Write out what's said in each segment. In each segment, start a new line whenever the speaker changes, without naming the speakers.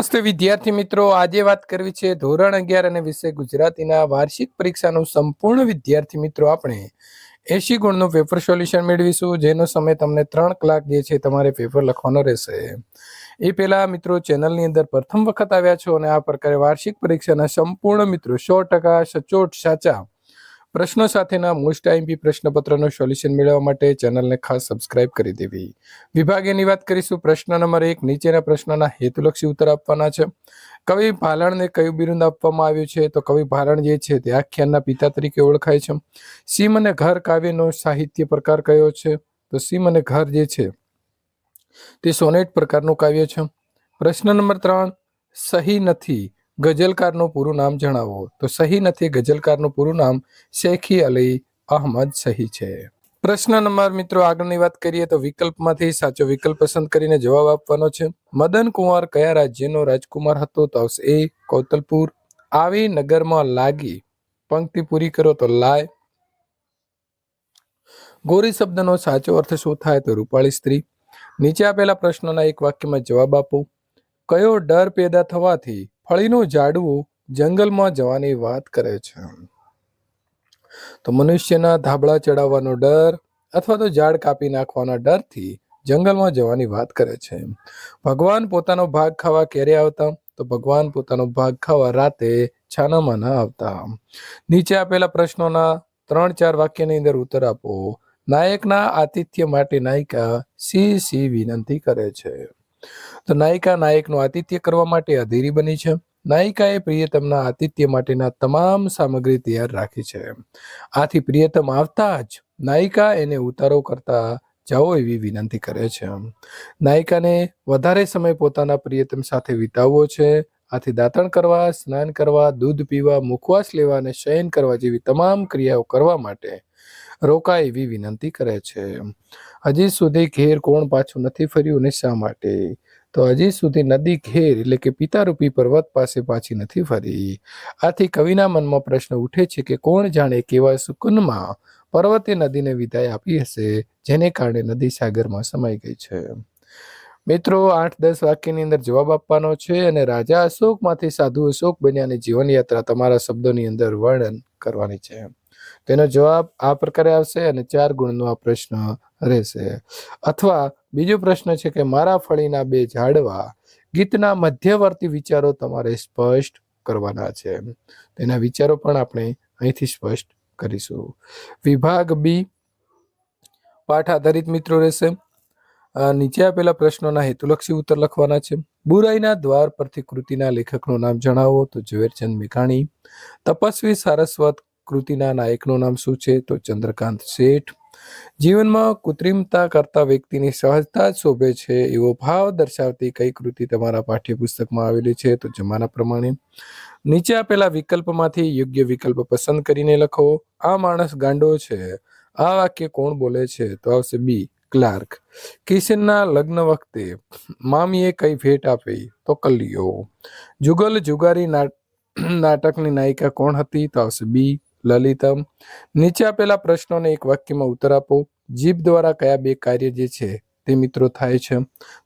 નમસ્તે વિદ્યાર્થી મિત્રો. આજે વાત કરવી છે ધોરણ અગિયાર અને વિષય ગુજરાતીના વાર્ષિક પરીક્ષાનું સંપૂર્ણ. વિદ્યાર્થી મિત્રો, આપણે એસી ગુણનું પેપર સોલ્યુશન મેળવીશું, જેનો સમય તમને ત્રણ કલાક જે છે તમારે પેપર લખવાનો રહેશે. એ પહેલા મિત્રો, ચેનલની અંદર પ્રથમ વખત આવ્યા છો અને આ પ્રકારે વાર્ષિક પરીક્ષાના સંપૂર્ણ મિત્રો, સો ટકા સચોટ સાચા પ્રશ્નો સાથેના મોસ્ટ આઈમ્પી પ્રશ્નપત્રનું સોલ્યુશન મેળવવા માટે ચેનલને ખાસ સબસ્ક્રાઇબ કરી દેવી. વિભાગેની વાત કરીશું. પ્રશ્ન નંબર એક, નીચેના પ્રશ્નોના હેતુલક્ષી ઉત્તર આપવાના છે. કવિ ભાલણને કયું બિરુદ આપવામાં આવ્યું છે? તો કવિ ભાલણ જે છે તે આખ્યાનના પિતા તરીકે ઓળખાય છે. સીમ અને ઘર કાવ્યનો સાહિત્ય પ્રકાર કયો છે? તો સીમ અને ઘર જે છે તે સોનેટ પ્રકારનું કાવ્ય છે. પ્રશ્ન નંબર ત્રણ, સહી નથી. ગઝલકારનું પૂરું નામ જણાવો. તો સહી નથી, ગઝલકારનું પૂરું નામ શેખી અલી અહમદ સહી છે. પ્રશ્ન નંબર મિત્રો, આગળની વાત કરીએ તો વિકલ્પમાંથી સાચો વિકલ્પ પસંદ કરીને જવાબ આપવાનો છે. મદન કુંવર કયા રાજ્યનો રાજકુમાર હતો? તો એ કૌતલપુર. આવી નગરમાં લાગી પંક્તિ પૂરી કરો તો લાય. ગોરી શબ્દનો સાચો અર્થ શું થાય? તો રૂપાળી સ્ત્રી. નીચે આપેલા પ્રશ્નોના એક વાક્યમાં જવાબ આપો. કયો ડર પેદા થવાથી ફળીનું ઝાડવું જંગલમાં જવાની વાત કરે છે. તો મનુષ્યના ધાબળા ચડાવવાનો ડર અથવા તો ઝાડ કાપી નાખવાના ડરથી જંગલમાં જવાની વાત કરે છે. ભગવાન પોતાનો ભાગ ખાવા ક્યારે આવતા? તો ભગવાન પોતાનો ભાગ ખાવા રાતે છાનામાં ના આવતા. નીચે આપેલા પ્રશ્નોના ત્રણ ચાર વાક્યની અંદર ઉત્તર આપો. નાયકના આતિથ્ય માટે નાયિકા સી સી વિનંતી કરે છે. તો નાયિકા નાયકનું આતિથ્ય કરવા માટે અધીરી બની છે. નાયિકાએ પ્રિયતમના આતિથ્ય માટેના તમામ સામગ્રી તૈયાર રાખી છે. આથી પ્રિયતમ આવતા જ નાયિકા એને ઉતારો કરતા જાઓ એવી વિનંતી કરે છે. નાયિકાને વધારે સમય પોતાના પ્રિયતમ સાથે વિતાવવો છે. આથી દાંતણ કરવા, સ્નાન કરવા, દૂધ પીવા, મુખવાસ લેવા અને શયન કરવા જેવી તમામ ક્રિયાઓ કરવા માટે રોકાય એવી વિનંતી કરે છે. હજી સુધી ઘેર કોણ પાછું નથી ફર્યું ને શા માટે. તો હજી સુધી નદી ઘેર એટલે કે પિતારૂપી પર્વત પાસે પાછી નથી ફરી. આથી કવિના મનમાં પ્રશ્ન ઉઠે છે કે કોણ જાણે કેવા સુકુનમાં પર્વતે નદીને વિદાય આપી હશે, જેને કારણે નદી સાગરમાં સમાઈ ગઈ છે. મિત્રો, આઠ દસ વાક્યની અંદર જવાબ આપવાનો છે અને રાજા અશોકમાંથી સાધુ અશોક બન્યાની જીવનયાત્રા તમારા શબ્દોની અંદર વર્ણન કરવાની છે. તેનો જવાબ આ પ્રકારે આવશે અને ચાર ગુણનો આ પ્રશ્ન રહેશે. અથવા બીજો પ્રશ્ન છે કે મારા ફળીના બે ઝાડવા ગીતના મધ્યવર્તી વિચારો તમારે સ્પષ્ટ કરવાના છે. તેના વિચારો પણ આપણે અહીંથી સ્પષ્ટ કરીશું. વિભાગ બી પાઠ આધારિત મિત્રો રહેશે. નીચે આપેલા પ્રશ્નોના હેતુલક્ષી ઉત્તર લખવાના છે. બુરાઈના દ્વાર પરથી કૃતિના લેખકનું નામ જણાવો તો ઝવેરચંદ મેઘાણી. તપસ્વી સારસ્વત કૃતિના નાયકનું નામ શું છે? તો ચંદ્રકાંત શેઠ. જીવનમાં કૃત્રિમતા કરતા વ્યક્તિની સહજતા જ શોભે છે, એવો ભાવ દર્શાવતી કઈ કૃતિ તમારા પાઠ્યપુસ્તકમાં આવેલી છે? તો જમાના પ્રમાણે નીચે આપેલા વિકલ્પમાંથી યોગ્ય વિકલ્પ પસંદ કરીને લખો. આ માણસ ગાંડો છે. આ વાક્ય કોણ બોલે છે? તો આવશે બી, ક્લાર્ક. કિશનના લગ્ન વખતે મામીએ કઈ ભેટ આપી? તો કલિયો. જુગલ જુગારી નાટ- નાટકની નાયિકા કોણ હતી? તો આવશે બી લલિતમ, નીચે આપેલા પ્રશ્નોને એક વાક્યમાં ઉત્તર આપો. જીભ દ્વારા કયા બે કાર્ય જે છે તે મિત્રો થાય છે?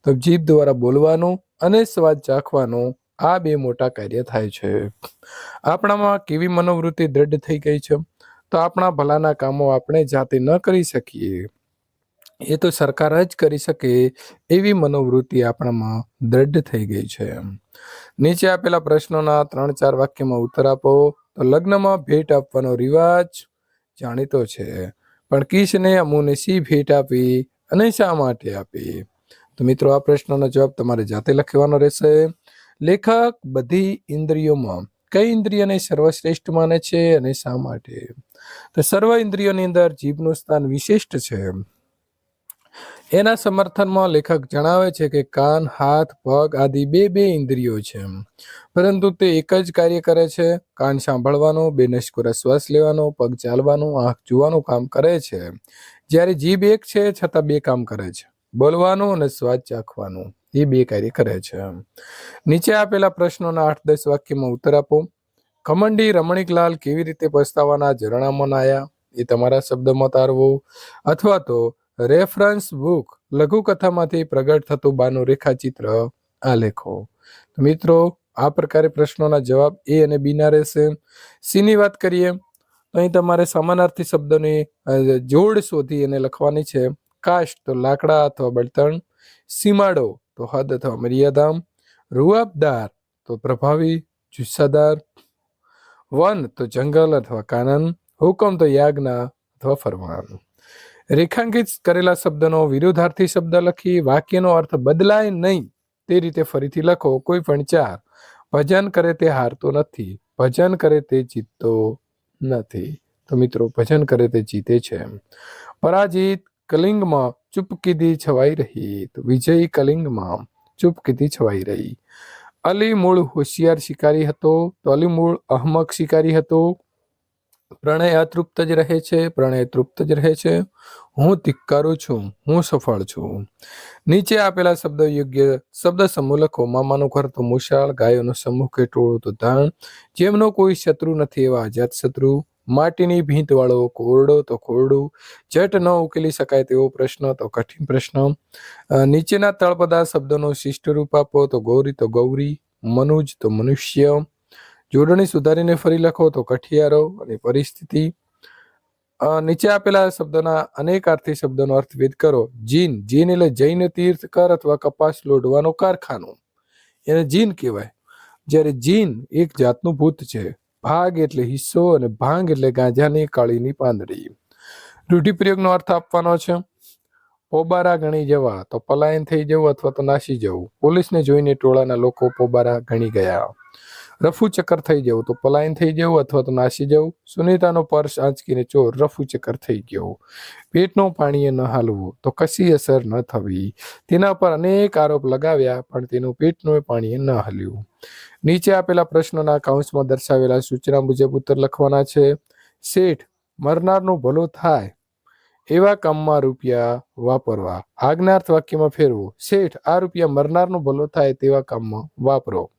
તો જીભ દ્વારા બોલવાનું અને સ્વાદ ચાખવાનું આ બે મોટા કાર્ય થાય છે. આપણામાં કેવી મનોવૃત્તિ દ્રઢ થઈ ગઈ છે? તો આપણા ભલાના કામો આપણે જાતે ન કરી શકીએ. એ તો સરકાર જ કરી શકે એવી મનોવૃત્તિ આપણામાં દ્રઢ થઈ ગઈ છે. નીચે આપેલા પ્રશ્નોના ત્રણ ચાર વાક્યમાં ઉત્તર આપો. તો લગ્નમાં ભેટ આપવાનો રિવાજ જાણીતો છે. પણ કિશને અમુને શી ભેટ આપી અને શા માટે આપી? તો મિત્રો, આ પ્રશ્નનો જવાબ તમારે જાતે લખવાનો રહેશે. લેખક બધી ઇન્દ્રિયોમાં કઈ ઇન્દ્રિયને સર્વશ્રેષ્ઠ માને છે અને શા માટે? તો સર્વ ઇન્દ્રિયોની અંદર જીભનું સ્થાન વિશિષ્ટ છે. એના સમર્થનમાં લેખક જણાવે છે કે કાન, હાથ, પગ આદિ બે બે ઇન્દ્રિયો છે. પરંતુ તે એક જ કાર્ય કરે છે. કાન સાંભળવાનું, બે નશ્કુરા શ્વાસ લેવાનો, પગ ચાલવાનું, આંખ જોવાનું કામ કરે છે. જ્યારે જીભ એક છે, છતાં બે કામ કરે છે. બોલવાનું અને સ્વાદ ચાખવાનું, એ બે કાર્ય કરે છે. નીચે આપેલા પ્રશ્નોના આઠ દસ વાક્યમાં ઉત્તર આપો. ખમંડી રમણીકલાલ કેવી રીતે પસ્તાવાના ઝરણામાં નાયા? એ તમારા શબ્દમાં તારવો. અથવા તો રેફરન્સ બુક લઘુકથામાંથી પ્રગટ થતું બાનું રેખાચિત્ર આલેખો તો મિત્રો, આ પ્રકારે પ્રશ્નોના જવાબ એ અને બીના રહેશે. સીની વાત કરીએ, તો અહીં તમારે સમાનાર્થી શબ્દની જોડ શોધી અને લખવાની છે. કાસ્ટ તો લાકડા અથવા બળતણ. સીમાડો, તો હદ અથવા મર્યાદામ. રૂઆબદાર, તો પ્રભાવી, જુસ્સાદાર. વન, તો જંગલ અથવા કાનન. હુકમ, તો યાજ્ઞા અથવા ફરમાન. રેખાંકિત કરેલા શબ્દનો વિરોધાર્થી શબ્દ લખી વાક્યનો અર્થ બદલાય નહીં તે રીતે ફરીથી લખો, કોઈ પણ ચાર. ભજન કરે તે હારતો નથી, ભજન કરે તે જીતતો નથી. તો મિત્રો, ભજન કરે તે જીતે છે. પરાજિત કલિંગમાં ચૂપકીદી છવાઈ રહી, તો વિજયી કલિંગમાં ચૂપકીદી છવાઈ રહી. અલી મૂળ હોશિયાર શિકારી હતો, તો અલી મૂળ અહમક શિકારી હતો પ્રણય અતૃપ્ત જ રહે છે, પ્રણય તૃપ્ત જ રહે છે. હું ધિક્કારું છું, હું સફળ છું. નીચે આપેલા શબ્દ યોગ્ય શબ્દ સમૂહ લખો. મામાનું ઘર તો મુશાળ, ગાયોનો સમૂહ કે ટોળું તો ધાણ જેમનો કોઈ શત્રુ નથી એવા અજાત શત્રુ. માટીની ભીંત વાળો કોરડો તો કોરડું. જટ ન ઉકેલી શકાય તેવો પ્રશ્ન તો કઠિન પ્રશ્ન. નીચેના તળપદા શબ્દનો શિષ્ટ રૂપ આપો તો ગૌરી તો ગૌરી. મનુજ તો મનુષ્ય. જોડણી સુધારીને ફરી લખો તો કઠિયારો અને પરિસ્થિતિ નીચે આપેલા શબ્દના અનેકાર્થી શબ્દનો અર્થભેદ કરો. જીન જીન એટલે જૈન તીર્થકર અથવા કપાસ લોઢવાનું કારખાનું. એને જીન કહેવાય. જ્યારે જીન એક જાતનું ભૂત છે. ભાગ એટલે હિસ્સો અને ભાંગ એટલે ગાંજાની કાળીની પાંદડી. રૂઢિપ્રયોગનો અર્થ આપવાનો છે. પોબારા ગણી જવા તો પલાયન થઈ જવું અથવા તો નાસી જવું. પોલીસને જોઈને ટોળાના લોકો પોબારા ગણી ગયા. રફુ ચક્કર થઈ જવું તો પલાયન થઈ જવું અથવા તો નાસી જવું. સુનિતાનો પર્સ આંચકીને ચોર રફુ ચક્કર થઈ ગયો. પેટનું પાણીએ ન હાલવું તો કશી અસર ન થવી. તેના પર અનેક આરોપ લગાવ્યા પણ તેનું પેટનું પાણીએ ન હલ્યું. નીચે આપેલા પ્રશ્નોના કાઉન્સમાં દર્શાવેલા સૂચના મુજબ ઉત્તર લખવાના છે, શેઠ, મરનારનું ભલું થાય. એવા કામમાં રૂપિયા વાપરવા. આજ્ઞાર્થ વાક્યમાં ફેરવો, શેઠ, આ રૂપિયા મરનારનું ભલો થાય તેવા કામમાં વાપરો.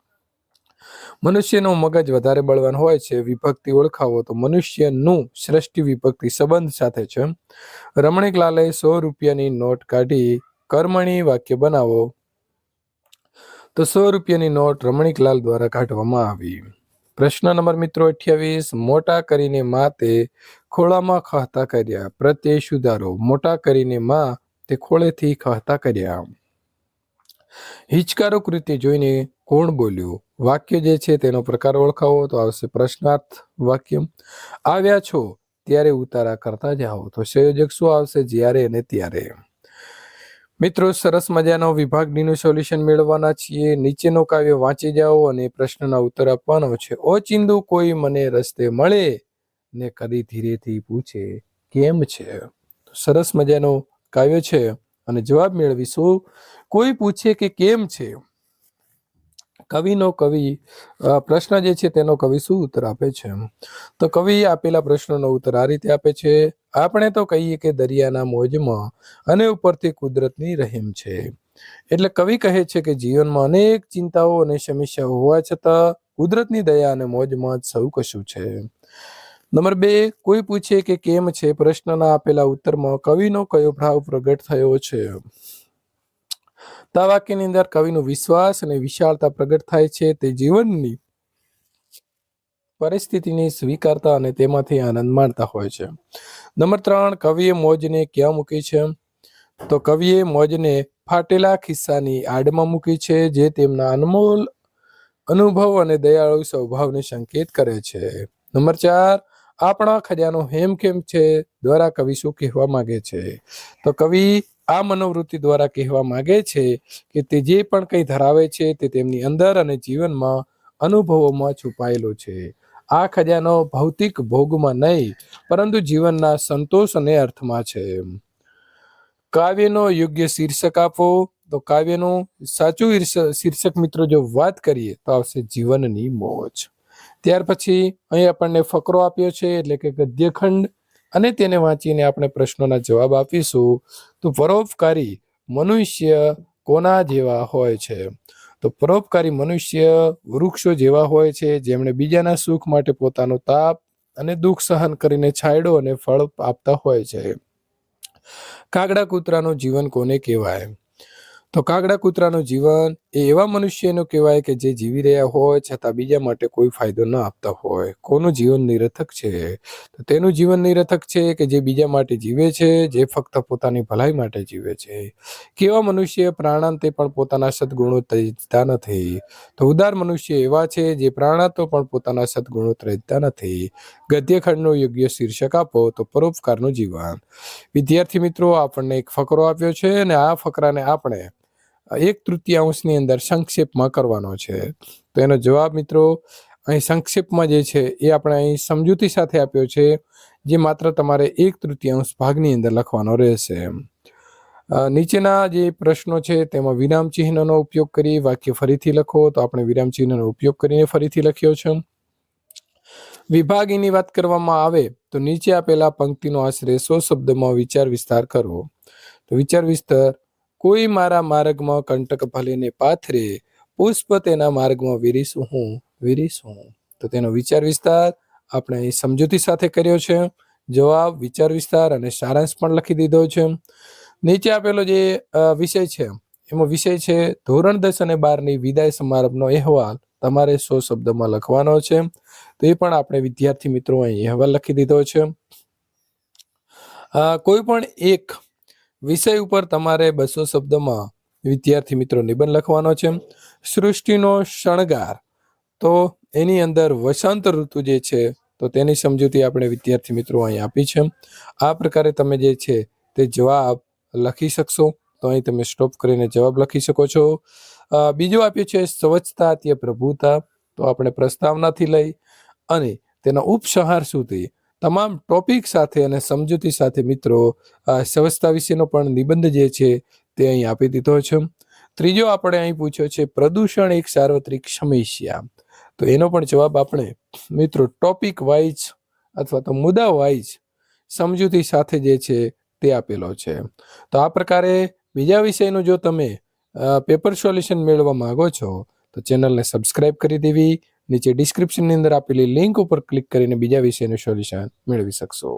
મનુષ્યનું મગજ વધારે બળવાન હોય છે, વિભક્તિ ઓળખાવો તો મનુષ્યનું શ્રેષ્ઠ વિભક્તિ સંબંધ સાથે છે. રમણીકલાલે સો રૂપિયાની નોટ કાઢી, કર્મણી વાક્ય બનાવો. તો સો રૂપિયાની નોટ રમણીકલાલ દ્વારા કાઢવામાં આવી. પ્રશ્ન નંબર મિત્રો અઠ્યાવીસ, મોટા કરીને માં તે ખોળામાં ખાતા કર્યા. પ્રત્યય સુધારો, મોટા કરીને માં તે ખોળેથી ખાતા કર્યા. હિચકારો કૃત્ય જોઈને કોણ બોલ્યું? વાક્ય જે છે તેનો પ્રકાર ઓળખાવો તો આવશે પ્રશ્નાર્થ વાક્ય. આવ્યા છો, ત્યારે ઉતારા કરતા જાઓ. તો સંયોજક શું આવશે? જ્યારે અને ત્યારે. મિત્રો, સરસ મજાનો વિભાગ ડીનું સોલ્યુશન મેળવવાના છીએ. નીચેનો કાવ્ય વાંચી જાઓ અને પ્રશ્નના ઉત્તર આપવાનો છે. ઓ ચિંદુ, કોઈ મને રસ્તે મળે? ને કદી ધીરેથી પૂછે, કેમ છે? સરસ મજાનો કાવ્ય છે. અને જવાબ મેળવીશું. કોઈ પૂછે કે કેમ છે? કવિનો કવિ પ્રશ્ન જે છે તેનો કવિ શું ઉત્તર આપે છે તો કવિ આપેલા પ્રશ્નનો ઉત્તર આ રીતે આપે છે, આપણે તો કહીએ કે દરિયાના મોજમાં અને ઉપરથી કુદરતની રહેમ છે. એટલે કવિ કહે છે કે જીવનમાં અનેક ચિંતાઓ અને સમસ્યાઓ હોવા છતાં કુદરતની દયા અને મોજમાં જ સૌ કશું છે. નંબર બે, કોઈ પૂછે કે કેમ છે? પ્રશ્નના આપેલા ઉત્તરમાં કવિનો કયો ભાવ પ્રગટ થયો છે? તો આ વાક્યની અંદર કવિનો વિશ્વાસ અને વિશાળતા પ્રગટ થાય છે. તે જીવનની પરિસ્થિતિને સ્વીકારતા અને તેમાંથી આનંદ માણતા હોય છે. નંબર ત્રણ, કવિએ મોજને ક્યાં મૂકી છે? તો કવિએ મોજને ફાટેલા ખિસ્સાની આડમાં મૂકી છે, જે તેમના અનમોલ અનુભવ અને દયાળુ સ્વભાવને સંકેત કરે છે. નંબર ચાર, આપણા ખજાનો હેમખેમ છે, દ્વારા કવિ શું કહેવા માંગે છે? તો કવિ આ મનોવૃત્તિ દ્વારા કહેવા માંગે છે કે તે જે પણ કંઈ ધરાવે છે તે તેમની અંદર અને જીવનમાં અનુભવોમાં છુપાયેલો છે. આ ખજાનો ભૌતિક ભોગમાં નહીં, પરંતુ જીવનના સંતોષ અને અર્થમાં છે. કાવ્યનો યોગ્ય શીર્ષક આપો, તો કાવ્યનું સાચું શીર્ષક મિત્રો જો વાત કરીએ, તો આવશે જીવનની મોજ. ત્યાર પછી અહીં આપણને ફકરો આપ્યો છે, એટલે કે ગદ્યખંડ. અને તેને વાંચીને આપણે પ્રશ્નોના જવાબ આપીશું. તો પરોપકારી મનુષ્ય કોના જેવા હોય છે? તો પરોપકારી મનુષ્ય વૃક્ષો જેવા હોય છે, જેમણે બીજાના સુખ માટે પોતાનો તાપ અને દુઃખ સહન કરીને છાંયડો અને ફળ આપતા હોય છે. કાગડા કૂતરાનું જીવન કોને કહેવાય? તો કાગડા કૂતરાનું જીવન એ એવા મનુષ્યનું કહેવાય કે જે જીવી રહ્યા હોય છતાં બીજા માટે કોઈ ફાયદો ન આપતા હોય. કોનું જીવન નિરર્થક છે? તો તેનું જીવન નિરર્થક છે કે જે બીજા માટે જીવે છે, જે ફક્ત પોતાની ભલાઈ માટે જીવે છે. કેવા મનુષ્ય પ્રાણાંતે પણ પોતાના સદગુણો ત્યજતા નથી? તો ઉદાર મનુષ્ય એવા છે જે પ્રાણાંતો પણ પોતાના સદગુણો ત્યજતા નથી. ગદ્યખંડનું યોગ્ય શીર્ષક આપો તો પરોપકારનું જીવન. વિદ્યાર્થી મિત્રો, આપણને એક ફકરો આપ્યો છે અને આ ફકરાને આપણે એક તૃતીયાંશની અંદર સંક્ષેપમાં કરવાનો છે. તો એનો જવાબ મિત્રો અહીં સંક્ષેપમાં જે છે એ આપણે અહીં સમજૂતી સાથે આપ્યો છે, જે માત્ર તમારે એક તૃતીયાંશ ભાગની અંદર લખવાનો રહેશે. નીચેના જે પ્રશ્નો છે તેમાં વિરામ ચિહ્નનો ઉપયોગ કરી વાક્ય ફરીથી લખો. તો આપણે વિરામ ચિહ્નનો ઉપયોગ કરીને ફરીથી લખ્યો છે. વિભાગીની વાત કરવામાં આવે તો નીચે આપેલા પંક્તિનો આશરે સો શબ્દમાં વિચાર વિસ્તાર કરવો તો વિચાર વિસ્તાર કોઈ મારા માર્ગમાં કંટક ભલીને પાથરે, પુષ્પ તેના માર્ગમાં વિરીશું હું વીરીશું તો તેનો વિચાર વિસ્તાર આપણે અહીં સમજૂતી સાથે કર્યો છે. જવાબ, વિચાર વિસ્તાર અને સારાંશ પણ લખી દીધો છે. નીચે આપેલો જે વિષય છે, એમાં વિષય છે, ધોરણ દસ અને બારની વિદાય સમારંભનો અહેવાલ. તમારે સો શબ્દમાં લખવાનો છે. તો એ પણ આપણે વિદ્યાર્થી મિત્રો અહીં અહેવાલ લખી દીધો છે. કોઈ પણ એક વિષય ઉપર તમારે બસો શબ્દમાં વિદ્યાર્થી મિત્રો નિબંધ લખવાનો છે. સૃષ્ટિનો શણગાર. તો એની અંદર વસંત ઋતુ જે છે, તો તેની સમજૂતી આપણે વિદ્યાર્થી મિત્રો અહીં આપી છે. આ પ્રકારે તમે જે છે, તે જવાબ લખી શકશો. તો અહીં તમે સ્ટોપ કરીને જવાબ લખી શકો છો. બીજું આપ્યું છે, સ્વચ્છતા તે પ્રભુતા. તો આપણે પ્રસ્તાવનાથી લઈ અને તેના ઉપસંહાર સુધી તમામ ટોપિક સાથે અને સમજૂતી સાથે મિત્રો સ્વચ્છતા વિશેનો પણ નિબંધ જે છે તે અહીં આપી દીધો છે. ત્રીજો આપણે અહીં પૂછ્યો છે, પ્રદૂષણ એક સાર્વત્રિક સમસ્યા. તો એનો પણ જવાબ આપણે, મિત્રો ટોપિક વાઇઝ અથવા તો મુદ્દા વાઇઝ સમજૂતી સાથે જે છે તે આપેલો છે. તો આ પ્રકારે બીજા વિષયનું જો તમે પેપર સોલ્યુશન મેળવવા માંગો છો, તો ચેનલને સબસ્ક્રાઇબ કરી દેવી નીચે ડિસ્ક્રિપ્શનની અંદર આપેલી લિંક ઉપર ક્લિક કરીને બીજા વિષયનું સોલ્યુશન મેળવી શકશો.